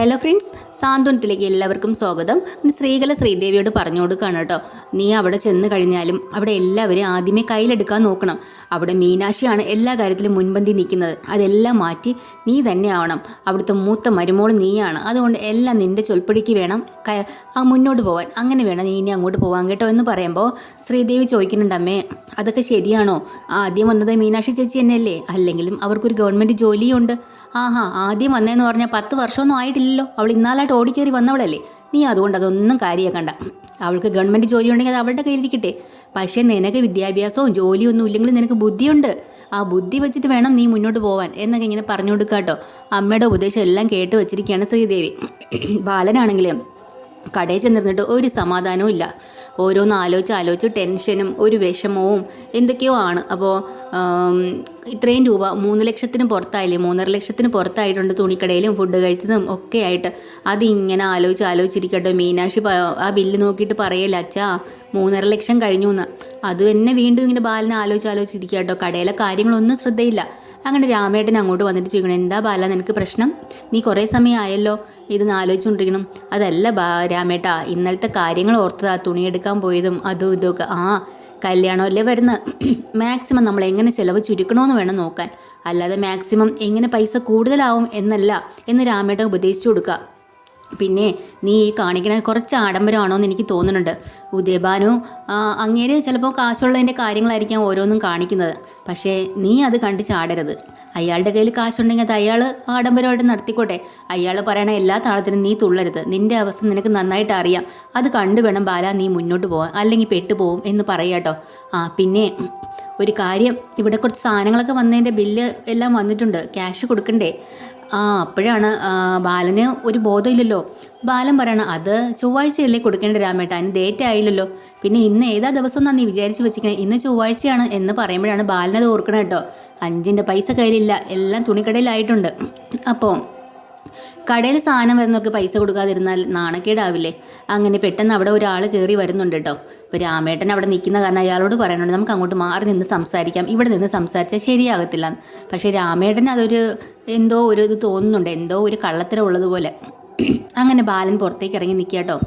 Hello friends സാന്ത്വനത്തിലേക്ക് എല്ലാവർക്കും സ്വാഗതം. ശ്രീകല ശ്രീദേവിയോട് പറഞ്ഞു കൊടുക്കുകയാണ് കേട്ടോ. നീ അവിടെ ചെന്ന് കഴിഞ്ഞാലും അവിടെ എല്ലാവരെയും ആദ്യമേ കയ്യിലെടുക്കാൻ നോക്കണം. അവിടെ മീനാക്ഷിയാണ് എല്ലാ കാര്യത്തിലും മുൻപന്തി നിൽക്കുന്നത്. അതെല്ലാം മാറ്റി നീ തന്നെയാവണം അവിടുത്തെ മൂത്ത മരുമോൾ നീയാണ്. അതുകൊണ്ട് എല്ലാം നിന്റെ ചൊൽപ്പടിക്ക് വേണം. മുന്നോട്ട് പോകാൻ അങ്ങനെ വേണം നീ ഇനി അങ്ങോട്ട് പോകാൻ കേട്ടോ എന്ന് പറയുമ്പോൾ ശ്രീദേവി ചോദിക്കുന്നുണ്ട് അമ്മേ അതൊക്കെ ശരിയാണോ? ആദ്യം വന്നത് മീനാക്ഷി ചേച്ചി തന്നെയല്ലേ? അല്ലെങ്കിലും അവർക്കൊരു ഗവൺമെന്റ് ജോലിയുണ്ട്. ആഹാ ആദ്യം വന്നതെന്ന് പറഞ്ഞാൽ പത്ത് വർഷമൊന്നും ആയിട്ടില്ലല്ലോ അവൾ ഇന്നാലായിട്ട് ഓടിക്കേറി വന്നവളല്ലേ? നീ അതുകൊണ്ട് അതൊന്നും കാര്യമാക്കണ്ട അവൾക്ക് ഗവൺമെന്റ് ജോലി ഉണ്ടെങ്കിൽ അത് അവളുടെ കയ്യിലിരിക്കട്ടെ. പക്ഷേ നിനക്ക് വിദ്യാഭ്യാസവും ജോലിയൊന്നും ഇല്ലെങ്കിൽ നിനക്ക് ബുദ്ധിയുണ്ട്. ആ ബുദ്ധി വെച്ചിട്ട് വേണം നീ മുന്നോട്ട് പോവാൻ. എന്നൊക്കെ ഇങ്ങനെ പറഞ്ഞു കൊടുക്കാട്ടോ അമ്മയുടെ ഉപദേശം എല്ലാം കേട്ട് വെച്ചിരിക്കുകയാണ് ശ്രീദേവി. ബാലനാണെങ്കിലും കടയിൽ ചെന്നിരുന്നിട്ട് ഒരു സമാധാനവും ഇല്ല. ഓരോന്ന് ആലോചിച്ച് ആലോചിച്ച് ടെൻഷനും ഒരു വിഷമവും എന്തൊക്കെയോ ആണ്. അപ്പോൾ ഇത്രയും രൂപ മൂന്ന് ലക്ഷത്തിന് പുറത്തായില്ലേ? മൂന്നര ലക്ഷത്തിന് പുറത്തായിട്ടുണ്ട് തുണിക്കടയിലും ഫുഡ് കഴിച്ചതും ഒക്കെ ആയിട്ട്. അതിങ്ങനെ ആലോചിച്ച് ആലോചിച്ചിരിക്കട്ടെ. മീനാക്ഷി ആ ബില്ല് നോക്കിയിട്ട് പറയല്ല അച്ഛാ മൂന്നര ലക്ഷം കഴിഞ്ഞു എന്ന് അത് തന്നെ വീണ്ടും ഇങ്ങനെ ബാലനെ ആലോചിച്ച് ആലോചിച്ചിരിക്കുക കേട്ടോ കടയിലെ കാര്യങ്ങളൊന്നും ശ്രദ്ധയില്ല. അങ്ങനെ രാമേട്ടൻ അങ്ങോട്ട് വന്നിട്ട് ചോദിക്കണം എന്താ ബാല നിനക്ക് പ്രശ്നം? നീ കുറേ സമയമായല്ലോ. ഇത് ആലോചിച്ചുകൊണ്ടിരിക്കണം. അതല്ല രാമേട്ടാ ഇന്നലത്തെ കാര്യങ്ങൾ ഓർത്തതാ തുണിയെടുക്കാൻ പോയതും അതും ഇതൊക്കെ ആ കല്യാണമല്ലേ വരുന്ന മാക്സിമം നമ്മൾ എങ്ങനെ ചിലവ് ചുരുക്കണമെന്ന് വേണം നോക്കാൻ. അല്ലാതെ മാക്സിമം എങ്ങനെ പൈസ കൂടുതലാവും എന്നല്ല എന്ന് രാമേട്ട ഉപദേശിച്ചു കൊടുക്കുക. പിന്നെ നീ ഈ കാണിക്കണ കുറച്ച് ആഡംബരമാണോ എന്ന് എനിക്ക് തോന്നുന്നുണ്ട്. ഉദയഭാനു ആ, അങ്ങേര് ചിലപ്പോൾ കാശുള്ളതിന്റെ കാര്യങ്ങളായിരിക്കാം ഓരോന്നും കാണിക്കുന്നത്. പക്ഷേ നീ അത് കണ്ട് ചാടരുത്. അയാളുടെ കയ്യിൽ കാശുണ്ടെങ്കിൽ അത് അയാൾ ആഡംബരമായിട്ട് നടത്തിക്കോട്ടെ. അയാൾ പറയണ എല്ലാ താളത്തിനും നീ തുള്ളരുത്. നിന്റെ അവസ്ഥ നിനക്ക് നന്നായിട്ട് അറിയാം. അത് കണ്ടു വേണം ബാല നീ മുന്നോട്ട് പോകാൻ അല്ലെങ്കിൽ പെട്ടുപോകും എന്ന് പറയാട്ടോ ആ പിന്നെ ഒരു കാര്യം. ഇവിടെ കുറച്ച് സാധനങ്ങളൊക്കെ വന്നതിന്റെ ബില്ല് എല്ലാം വന്നിട്ടുണ്ട്. ക്യാഷ് കൊടുക്കണ്ടേ? ആ അപ്പോഴാണ് ബാലന് ഒരു ബോധമില്ലല്ലോ. ബാലൻ പറയണം അത് ചൊവ്വാഴ്ചയല്ലേ കൊടുക്കേണ്ട രാമേട്ട അതിന് ഡേറ്റ് ആയില്ലല്ലോ. പിന്നെ ഇന്ന് ഏതാ ദിവസം എന്നാ നീ വിചാരിച്ച് വെച്ചിരിക്കണേ? ഇന്ന് ചൊവ്വാഴ്ചയാണ് എന്ന് പറയുമ്പോഴാണ് ബാലനത് ഓർക്കണം കേട്ടോ. അഞ്ചിന്റെ പൈസ കയ്യിലില്ല എല്ലാം തുണിക്കടയിലായിട്ടുണ്ട്. അപ്പോൾ കടയിൽ സാധനം വരുന്നവർക്ക് പൈസ കൊടുക്കാതിരുന്നാൽ നാണക്കേടാവില്ലേ? അങ്ങനെ പെട്ടെന്ന് അവിടെ ഒരാൾ കയറി വരുന്നുണ്ട് കേട്ടോ. ഇപ്പോൾ രാമേട്ടൻ അവിടെ നിൽക്കുന്ന കാരണം അയാളോട് പറയാനുണ്ട് നമുക്ക് അങ്ങോട്ട് മാറി നിന്ന് സംസാരിക്കാം. ഇവിടെ നിന്ന് സംസാരിച്ചാൽ ശരിയാകത്തില്ല. പക്ഷേ രാമേട്ടൻ അതൊരു എന്തോ ഒരു ഇത് തോന്നുന്നുണ്ട് എന്തോ ഒരു കള്ളത്തരമുള്ളതുപോലെ അങ്ങനെ ബാലൻ പുറത്തേക്ക് ഇറങ്ങി നിൽക്കുക കേട്ടോ.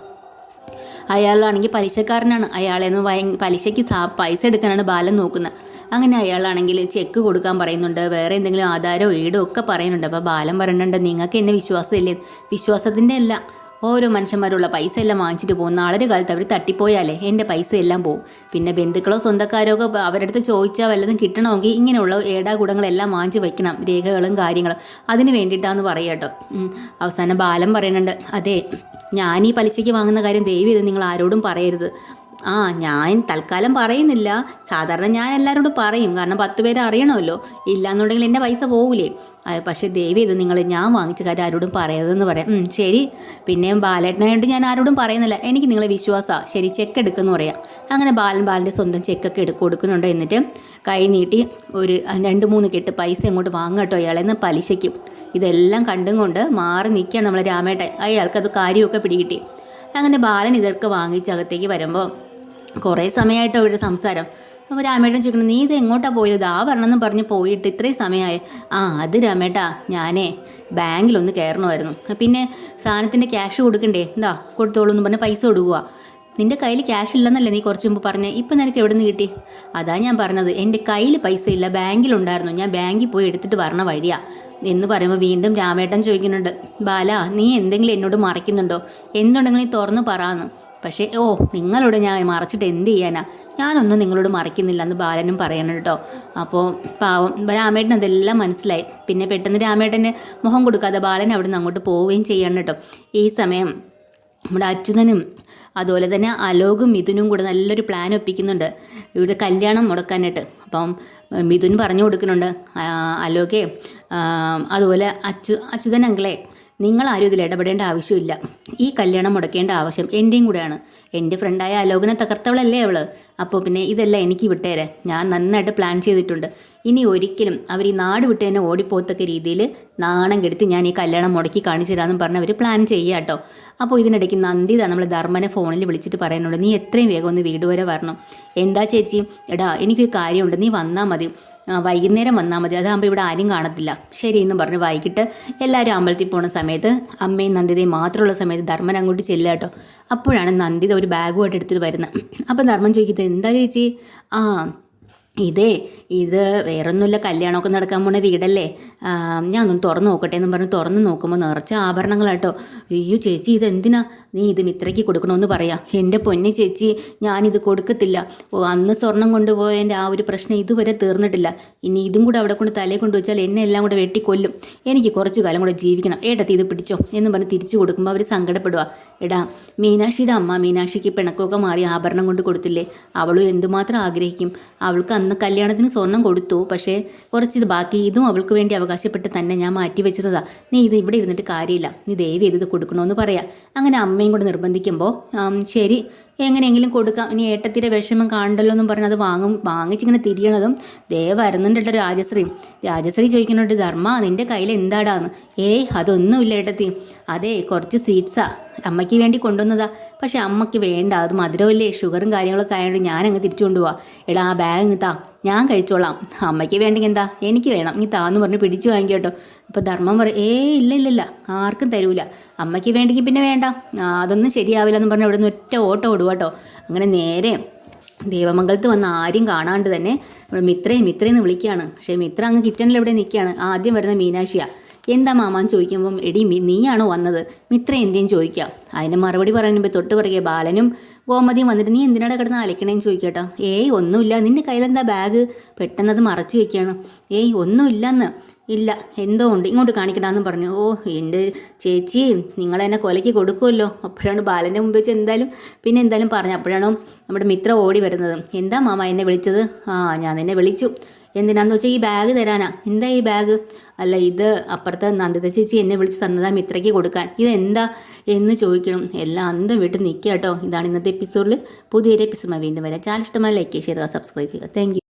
അയാളാണെങ്കിൽ പലിശക്കാരനാണ്. അയാളെന്ന് പലിശയ്ക്ക് പൈസ എടുക്കാനാണ് ബാലൻ നോക്കുന്നത്. അങ്ങനെ അയാളാണെങ്കിൽ ചെക്ക് കൊടുക്കാൻ പറയുന്നുണ്ട് വേറെ എന്തെങ്കിലും ആധാരോ ഈടോ ഒക്കെ പറയുന്നുണ്ട്. അപ്പോൾ ബാലം പറയുന്നുണ്ട് നിങ്ങൾക്ക് എന്നെ വിശ്വാസമില്ലേ? വിശ്വാസത്തിന്റെ അല്ല ഓരോ മനുഷ്യന്മാരുള്ള പൈസ എല്ലാം വാങ്ങിച്ചിട്ട് പോകും. നാളൊരു കാലത്ത് അവർ തട്ടിപ്പോയാലേ എന്റെ പൈസ എല്ലാം പോകും പിന്നെ ബന്ധുക്കളോ സ്വന്തക്കാരോ ഒക്കെ അവരുടെ അടുത്ത് ചോദിച്ചാൽ വല്ലതും കിട്ടണമെങ്കിൽ ഇങ്ങനെയുള്ള ഏടാകൂടങ്ങളെല്ലാം വാങ്ങിച്ച് വയ്ക്കണം രേഖകളും കാര്യങ്ങളും. അതിന് വേണ്ടിയിട്ടാന്ന് പറയുക കേട്ടോ. അവസാനം ബാലം പറയുന്നുണ്ട് അതെ ഞാൻ ഈ പലിശയ്ക്ക് വാങ്ങുന്ന കാര്യം ദയവ് ചെയ്ത് നിങ്ങൾ ആരോടും പറയരുത്. ആ ഞാൻ തൽക്കാലം പറയുന്നില്ല. സാധാരണ ഞാൻ എല്ലാവരോടും പറയും. കാരണം പത്ത് പേര് അറിയണമല്ലോ. ഇല്ലാന്നുണ്ടെങ്കിൽ എന്റെ പൈസ പോകൂലേ പക്ഷേ ദേവി ഇത് നിങ്ങൾ ഞാൻ വാങ്ങിച്ച കാര്യം ആരോടും പറയരുതെന്ന് പറയാം. ശരി. പിന്നെയും ബാലേട്ടനായിട്ട് ഞാൻ ആരോടും പറയുന്നില്ല. എനിക്ക് നിങ്ങളെ വിശ്വാസമാണ് ശരി ചെക്ക് എടുക്കുമെന്ന് പറയാം. അങ്ങനെ ബാലൻ ബാലന്റെ സ്വന്തം ചെക്കൊക്കെ എടുക്ക കൊടുക്കുന്നുണ്ട്. എന്നിട്ട് കൈ നീട്ടി ഒരു രണ്ട് മൂന്ന് കെട്ട് പൈസ അങ്ങോട്ട് വാങ്ങട്ടോ ഇയാളെന്ന് പലിശയ്ക്കും. ഇതെല്ലാം കണ്ടും കൊണ്ട് മാറി നിൽക്കുകയാണ് നമ്മളെ രാമേട്ടൻ. അയാൾക്കത് കാര്യമൊക്കെ പിടികിട്ടി. അങ്ങനെ ബാലൻ ഇതൊക്കെ വാങ്ങിച്ചകത്തേക്ക് വരുമ്പോൾ കുറേ സമയമായിട്ട് അവരുടെ സംസാരം. അപ്പോൾ രാമേട്ടൻ ചോദിക്കണം നീ ഇത് എങ്ങോട്ടാണ് പോയത്? ആ വരണമെന്ന് പറഞ്ഞ് പോയിട്ട് ഇത്രയും സമയമായി. ആ അത് രാമേട്ടാ ഞാനേ ബാങ്കിലൊന്ന് കയറണമായിരുന്നു. പിന്നെ സാധനത്തിന്റെ ക്യാഷ് കൊടുക്കണ്ടേ? എന്താ കൊടുത്തോളൂ എന്ന് പറഞ്ഞ് പൈസ കൊടുക്കുക നിന്റെ കയ്യിൽ ക്യാഷ് ഇല്ലെന്നല്ലേ നീ കുറച്ച് മുമ്പ് പറഞ്ഞേ? ഇപ്പം നിനക്ക് എവിടെ നിന്ന് കിട്ടി? അതാ ഞാൻ പറഞ്ഞത് എന്റെ കയ്യിൽ പൈസ ഇല്ല ബാങ്കിലുണ്ടായിരുന്നു. ഞാൻ ബാങ്കിൽ പോയി എടുത്തിട്ട് വരണ വഴിയാ. എന്ന് പറയുമ്പോൾ വീണ്ടും രാമേട്ടൻ ചോദിക്കുന്നുണ്ട് ബാല നീ എന്തെങ്കിലും എന്നോട് മറയ്ക്കുന്നുണ്ടോ? എന്തുണ്ടെങ്കിലും നീ തുറന്ന് പറയാന്ന് പക്ഷേ ഓ നിങ്ങളോട് ഞാൻ മറച്ചിട്ട് എന്ത് ചെയ്യാനാ? ഞാനൊന്നും നിങ്ങളോട് മറയ്ക്കുന്നില്ല എന്ന് ബാലനും പറയണം കേട്ടോ. അപ്പോൾ പാവം രാമേട്ടൻ അതെല്ലാം മനസ്സിലായി. പിന്നെ പെട്ടെന്ന് രാമേട്ടന് മുഖം കൊടുക്കാതെ ബാലൻ അവിടെ നിന്ന് അങ്ങോട്ട് പോവുകയും ചെയ്യണം കേട്ടോ. ഈ സമയം നമ്മുടെ അച്യുതനും അതുപോലെ തന്നെ അലോകും മിഥുനും കൂടെ നല്ലൊരു പ്ലാൻ ഒപ്പിക്കുന്നുണ്ട്. ഇവിടെ കല്യാണം മുടക്കാനായിട്ട്. അപ്പം മിഥുൻ പറഞ്ഞു കൊടുക്കുന്നുണ്ട് അലോകെ അതുപോലെ അച്യു അച്യുതൻ അങ്കിളെ നിങ്ങളാരും ഇതിൽ ഇടപെടേണ്ട ആവശ്യമില്ല. ഈ കല്യാണം മുടക്കേണ്ട ആവശ്യം എന്റെയും കൂടെയാണ്. എന്റെ ഫ്രണ്ടായ അലോകനെ തകർത്തവളല്ലേ അവൾ? അപ്പോൾ പിന്നെ ഇതെല്ലാം എനിക്ക് വിട്ടേരെ. ഞാൻ നന്നായിട്ട് പ്ലാൻ ചെയ്തിട്ടുണ്ട്. ഇനി ഒരിക്കലും അവർ ഈ നാട് വിട്ട് തന്നെ ഓടിപ്പോത്തക്ക രീതിയിൽ നാണം കെടുത്തി ഞാൻ ഈ കല്യാണം മുടക്കി കാണിച്ചു തരാമെന്ന് പറഞ്ഞ് അവർ പ്ലാൻ ചെയ്യുക കേട്ടോ അപ്പോൾ ഇതിനിടയ്ക്ക് നന്ദിത നമ്മൾ ധർമ്മനെ ഫോണിൽ വിളിച്ചിട്ട് പറയാനുള്ളത് നീ എത്രയും വേഗം ഒന്ന് വീട് വരെ വരണം. എന്താ ചേച്ചി? എടാ എനിക്കൊരു കാര്യമുണ്ട്. നീ വന്നാൽ മതി. വൈകുന്നേരം വന്നാൽ മതി. അതാകുമ്പോൾ ഇവിടെ ആരും കാണത്തില്ല. ശരി എന്ന് പറഞ്ഞ് വൈകിട്ട് എല്ലാവരും അമ്പലത്തിൽ പോണ സമയത്ത് അമ്മയും നന്ദിതയും മാത്രമുള്ള സമയത്ത് ധർമ്മൻ അങ്ങോട്ട് ചെല്ലുക കേട്ടോ. അപ്പോഴാണ് നന്ദിത ഒരു ബാഗുമായിട്ട് എടുത്തിട്ട് വരുന്നത്. അപ്പം ധർമ്മൻ ചോദിക്കുന്നത് എന്താ ചേച്ചി? ആ ഇതേ ഇത് വേറൊന്നുമില്ല. കല്യാണമൊക്കെ നടക്കാൻ പോണ വീടല്ലേ. ഞാനൊന്ന് തുറന്ന് നോക്കട്ടെ എന്ന് പറഞ്ഞ് തുറന്ന് നോക്കുമ്പോൾ നിറച്ച ആഭരണങ്ങളാട്ടോ അയ്യോ ചേച്ചി ഇതെന്തിനാ? നീ ഇത് മിത്രയ്ക്ക് കൊടുക്കണമെന്ന് പറയാം. എന്റെ പൊന്നെ ചേച്ചി ഞാനിത് കൊടുക്കത്തില്ല. അന്ന് സ്വർണം കൊണ്ടുപോയതിന്റെ ആ ഒരു പ്രശ്നം ഇതുവരെ തീർന്നിട്ടില്ല. ഇനി ഇതും കൂടെ അവിടെ കൊണ്ട് തലയിൽ കൊണ്ട് വെച്ചാൽ എന്നെ എല്ലാം കൂടെ വെട്ടിക്കൊല്ലും. എനിക്ക് കുറച്ച് കാലം കൂടെ ജീവിക്കണം. ഏട്ടത്തി ഇത് പിടിച്ചോ എന്ന് പറഞ്ഞ് തിരിച്ചു കൊടുക്കുമ്പോൾ അവർ സങ്കടപ്പെടുക എടാ മീനാക്ഷിയുടെ അമ്മ മീനാക്ഷിക്ക് പിണക്കമൊക്കെ മാറി ആഭരണം കൊണ്ട് കൊടുത്തില്ലേ? അവളും എന്തുമാത്രം ആഗ്രഹിക്കും? അവൾക്ക് അന്ന് കല്യാണത്തിന് സ്വർണം കൊടുത്തു. പക്ഷേ കുറച്ചിത് ബാക്കി ഇതും അവൾക്ക് വേണ്ടി അവകാശപ്പെട്ട് തന്നെ ഞാൻ മാറ്റി വെച്ചിരുന്നതാ നീ ഇത് ഇവിടെ ഇരുന്നിട്ട് കാര്യമില്ല. നീ ദയവ് ചെയ്ത് കൊടുക്കണമെന്ന് പറയാം. അങ്ങനെ അമ്മയും കൂടെ നിർബന്ധിക്കുമ്പോൾ ശരി എങ്ങനെയെങ്കിലും കൊടുക്കാം. ഇനി ഏട്ടത്തിന്റെ വിഷമം കാണണ്ടല്ലോ എന്നും പറഞ്ഞ് അത് വാങ്ങും വാങ്ങിച്ചിങ്ങനെ തിരിയണതും ദേ വരുന്നുണ്ടല്ലോ രാജശ്രീ. രാജശ്രീ ചോദിക്കുന്നുണ്ട് ധർമ്മ നിന്റെ കയ്യിൽ എന്താടാന്ന്? ഏയ് അതൊന്നുമില്ല ഏട്ടത്തി. അതെ കുറച്ച് സ്വീറ്റ്സാ. അമ്മയ്ക്ക് വേണ്ടി കൊണ്ടുവന്നതാ. പക്ഷെ അമ്മയ്ക്ക് വേണ്ട അത് മധുരമല്ലേ ഷുഗറും കാര്യങ്ങളൊക്കെ ആയതുകൊണ്ട് ഞാൻ അങ്ങ് തിരിച്ചു കൊണ്ടുപോവാ എടാ ആ ബാഗ് ഇങ്ങ് താ. ഞാൻ കഴിച്ചോളാം. അമ്മയ്ക്ക് വേണ്ടെങ്കിൽ എന്താ? എനിക്ക് വേണം. നീ താന്ന് പറഞ്ഞ് പിടിച്ചു വാങ്ങിക്കോട്ടോ അപ്പോൾ ധർമ്മം പറയും ഏ ഇല്ല ഇല്ല ഇല്ല ആർക്കും തരൂല. അമ്മയ്ക്ക് വേണ്ടെങ്കിൽ പിന്നെ വേണ്ട. അതൊന്നും ശരിയാവില്ല എന്ന് പറഞ്ഞ് അവിടെ നിന്ന് ഒറ്റ ഓട്ടം ഓടുക കേട്ടോ അങ്ങനെ നേരെ ദേവമംഗലത്ത് വന്ന ആരും കാണാണ്ട് തന്നെ ഇവിടെ മിത്രയും മിത്രയെന്ന് വിളിക്കുകയാണ്. പക്ഷേ മിത്ര അങ്ങ് കിച്ചണിൽ എവിടെ നിൽക്കുകയാണ്? ആദ്യം വരുന്ന മീനാക്ഷിയാ. എന്താ മാമാൻ ചോദിക്കുമ്പം എടി നീയാണോ വന്നത്? മിത്ര എന്തേയും ചോദിക്കാം അതിന് മറുപടി പറയുമ്പോൾ തൊട്ട് പിറകെ ബാലനും ഗോമതിയും വന്നിട്ട് നീ എന്തിനാണ് കിടന്ന് അലക്കണേന്ന് ചോദിക്കട്ടോ. ഏയ് ഒന്നുമില്ല. നിന്റെ കയ്യിലെന്താ ബാഗ്? പെട്ടെന്ന് അത് മറച്ചു വെക്കുകയാണ് ഏയ് ഒന്നുമില്ലെന്ന്. ഇല്ല എന്തോ ഉണ്ട്. ഇങ്ങോട്ട് കാണിക്കടാന്ന് പറഞ്ഞു. ഓ എന്റെ ചേച്ചി നിങ്ങളെന്നെ കൊലയ്ക്ക് കൊടുക്കുമല്ലോ അപ്പോഴാണ് ബാലന്റെ മുമ്പ് വെച്ച് എന്തായാലും പിന്നെ എന്തായാലും പറഞ്ഞു അപ്പോഴാണ് നമ്മുടെ മിത്ര ഓടി വരുന്നത്. എന്താ മാമ എന്നെ വിളിച്ചത്? ആ ഞാൻ എന്നെ വിളിച്ചു. എന്തിനാന്ന് വെച്ചാൽ ഈ ബാഗ് തരാനാ. എന്താ ഈ ബാഗ് അല്ല ഇത് അപ്പുറത്തെ നന്ദിത ചേച്ചി എന്നെ വിളിച്ച് തന്നതാ മിത്രയ്ക്ക് കൊടുക്കാൻ. ഇതെന്താ എന്ന് ചോദിക്കണം. എല്ലാം അന്തം വിട്ട് നിൽക്കുക കേട്ടോ ഇതാണ് ഇന്നത്തെ എപ്പിസോഡിൽ പുതിയൊരു എപ്പിസോഡ് വീണ്ടും വരാം. ചാനൽ ഇഷ്ടമായി ലൈക്ക് ചെയ്യുക സബ്സ്ക്രൈബ് ചെയ്യുക താങ്ക്